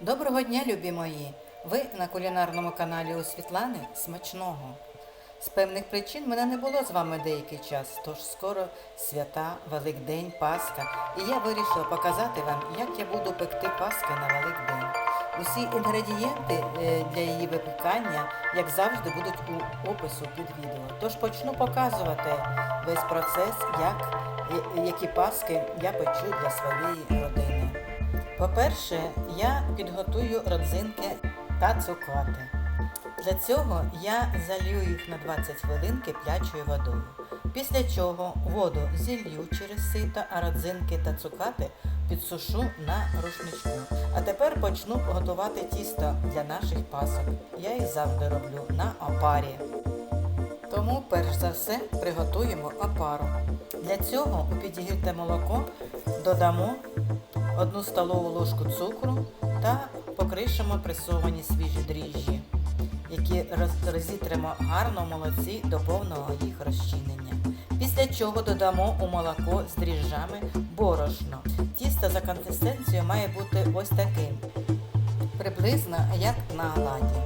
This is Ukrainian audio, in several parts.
Доброго дня, любі мої! Ви на кулінарному каналі у Світлани Смачного. З певних причин мене не було з вами деякий час, тож скоро свята, Великдень, Пасха, і я вирішила показати вам, як я буду пекти Паски на Великдень. Усі інгредієнти е, для її випікання, як завжди, будуть у опису під відео. Тож почну показувати весь процес, як, е, які паски я печу для своєї. По-перше, я підготую родзинки та цукати. Для цього я залью їх на 20 хвилин киплячою водою. Після чого воду зілью через сито, а родзинки та цукати підсушу на рушничку. А тепер почну готувати тісто для наших пасок. Я їх завжди роблю на опарі. Тому перш за все приготуємо опару. Для цього у підігріте молоко додамо одну столову ложку цукру та покришимо пресовані свіжі дріжджі, які роз- розітримо гарно в молоці до повного їх розчинення. Після чого додамо у молоко з дріжджами борошно. Тісто за консистенцією має бути ось таким, приблизно як на оладі.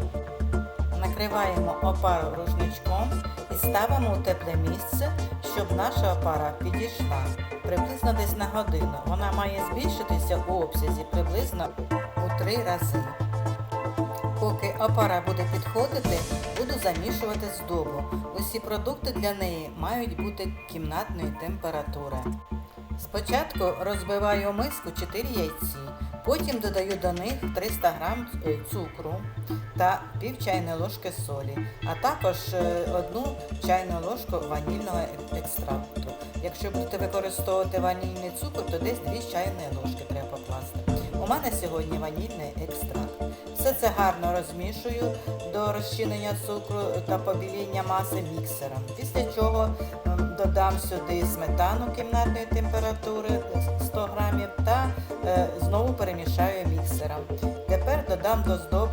Накриваємо опару рушничком і ставимо у тепле місце, щоб наша опара підійшла приблизно десь на годину. Вона має збільшитися у обсязі приблизно у три рази. Поки опара буде підходити, буду замішувати здобу. Усі продукти для неї мають бути кімнатної температури. Спочатку розбиваю миску 4 яйці, потім додаю до них 300 г цукру та пів чайної ложки солі, а також е, одну чайну ложку ванільного е- екстракту. Якщо будете використовувати ванільний цукор, то десь 2 чайні ложки треба покласти. У мене сьогодні ванільний екстракт. Це гарно розмішую до розчинення цукру та побіління маси міксером. Після чого ем, додам сюди сметану кімнатної температури 100 грамів та е, знову перемішаю міксером. Тепер додам до здоби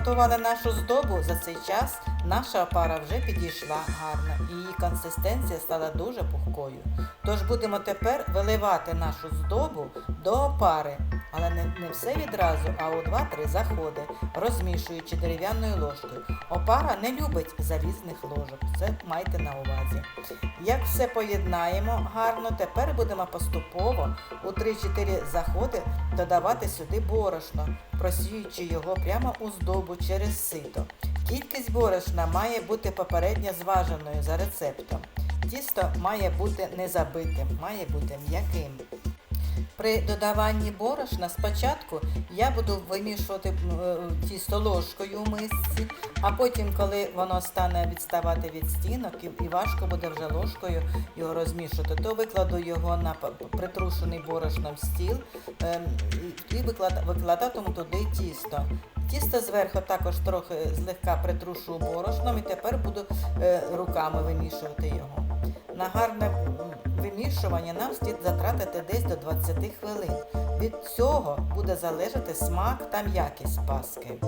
готували нашу здобу, за цей час наша опара вже підійшла гарно і її консистенція стала дуже пухкою. Тож будемо тепер виливати нашу здобу до опари, але не, не все відразу, а у 2-3 заходи, розмішуючи дерев'яною ложкою. Опара не любить залізних ложок, це майте на увазі. Як все поєднаємо гарно, тепер будемо поступово у 3-4 заходи додавати сюди борошно, просіюючи його прямо у здобу через сито. Кількість борошна має бути попередньо зваженою за рецептом. Тісто має бути не забитим, має бути м'яким. При додаванні борошна спочатку я буду вимішувати е, тісто ложкою у мисці, а потім, коли воно стане відставати від стінок і, важко буде вже ложкою його розмішувати, то викладу його на притрушений борошном стіл ем, і, викладатиму туди тісто. Тісто зверху також трохи злегка притрушу борошном і тепер буду е, руками вимішувати його. На гарне вимішування нам слід затратити десь до 20 хвилин. Від цього буде залежати смак та м'якість паски.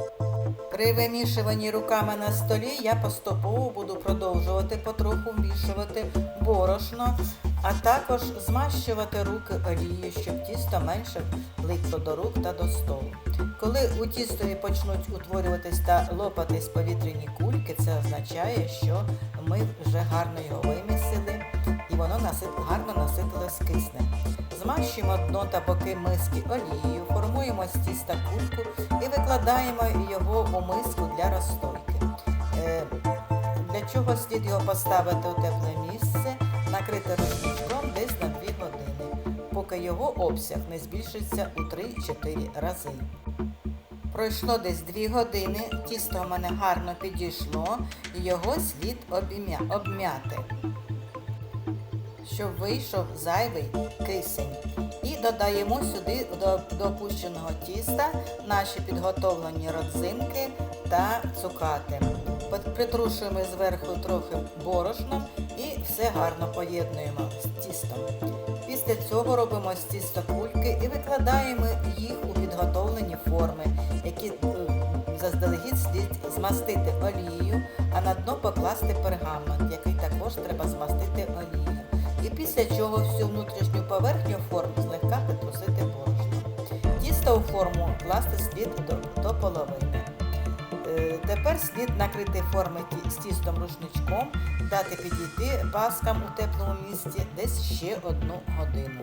При вимішуванні руками на столі я поступово буду продовжувати потроху вмішувати борошно, а також змащувати руки олією, щоб тісто менше липло до рук та до столу. Коли у тістові почнуть утворюватись та лопатись повітряні кульки, це означає, що ми вже гарно його вимісили і воно гарно наситилось киснем. Змащуємо дно та боки миски олією, формуємо з тіста кульку і викладаємо його у миску для розстойки. Е, Для чого слід його поставити у тепле місце, накрити рушничком десь на 2 години, поки його обсяг не збільшиться у 3-4 рази. Пройшло десь 2 години, тісто у мене гарно підійшло, і його слід обм'яти щоб вийшов зайвий кисень. І додаємо сюди до, до опущеного тіста наші підготовлені родзинки та цукати. Притрушуємо зверху трохи борошном і все гарно поєднуємо з тістом. Після цього робимо з тіста кульки і викладаємо їх у підготовлені форми, які е, заздалегідь слід змастити олією, а на дно покласти пергамент, який також треба змастити олією. І після чого всю внутрішню поверхню форм злегка притрусити борошном. Тісто у форму класти слід до, до половини. Тепер слід накрити форми з тістом рушничком, дати підійти паскам у теплому місці десь ще одну годину.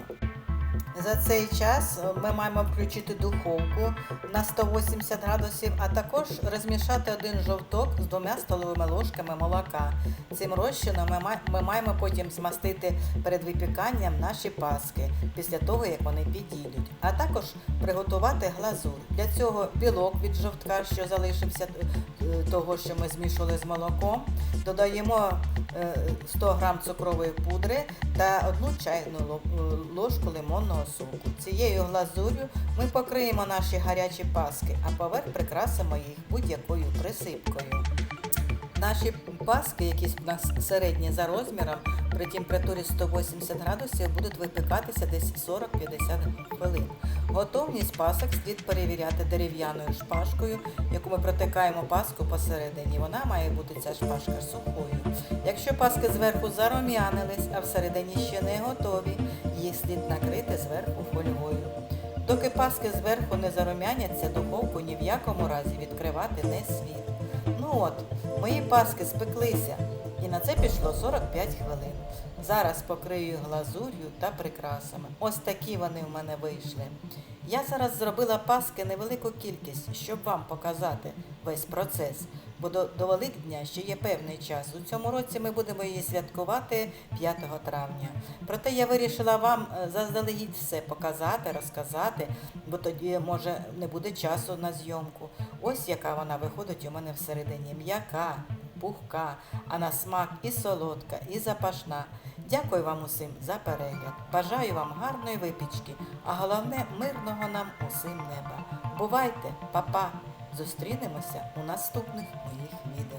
За цей час е, ми маємо включити духовку на 180 градусів, а також розмішати один жовток з двома столовими ложками молока. Цим розчином ми, маємо потім змастити перед випіканням наші паски після того, як вони підійдуть. А також приготувати глазур. Для цього білок від жовтка, що залишився е, того, що ми змішували з молоком. Додаємо е, 100 г цукрової пудри та одну чайну е, ложку лимонного соку. Цією глазур'ю ми покриємо наші гарячі паски, а поверх прикрасимо їх будь-якою присипкою. Наші паски, які у нас середні за розміром, при температурі 180 градусів будуть випікатися десь 40-50 хвилин. Готовність пасок слід перевіряти дерев'яною шпажкою, яку ми протикаємо паску посередині. Вона має бути ця шпажка сухою. Якщо паски зверху зарум'янились, а всередині ще не готові, їх слід накрити зверху фольгою. Доки паски зверху не зарум'яняться, духовку ні в якому разі відкривати не слід. Ну от, мої паски спеклися, і на це пішло 45 хвилин. Зараз покрию глазур'ю та прикрасами. Ось такі вони в мене вийшли. Я зараз зробила паски невелику кількість, щоб вам показати весь процес. Бо до, до Великдня ще є певний час. У цьому році ми будемо її святкувати 5 травня. Проте я вирішила вам е, заздалегідь все показати, розказати, бо тоді, може, не буде часу на зйомку. Ось яка вона виходить у мене всередині. М'яка, пухка, а на смак і солодка, і запашна. Дякую вам усім за перегляд. Бажаю вам гарної випічки, а головне мирного нам усім неба. Бувайте, па-па! Зустрінемося у наступних моїх відео.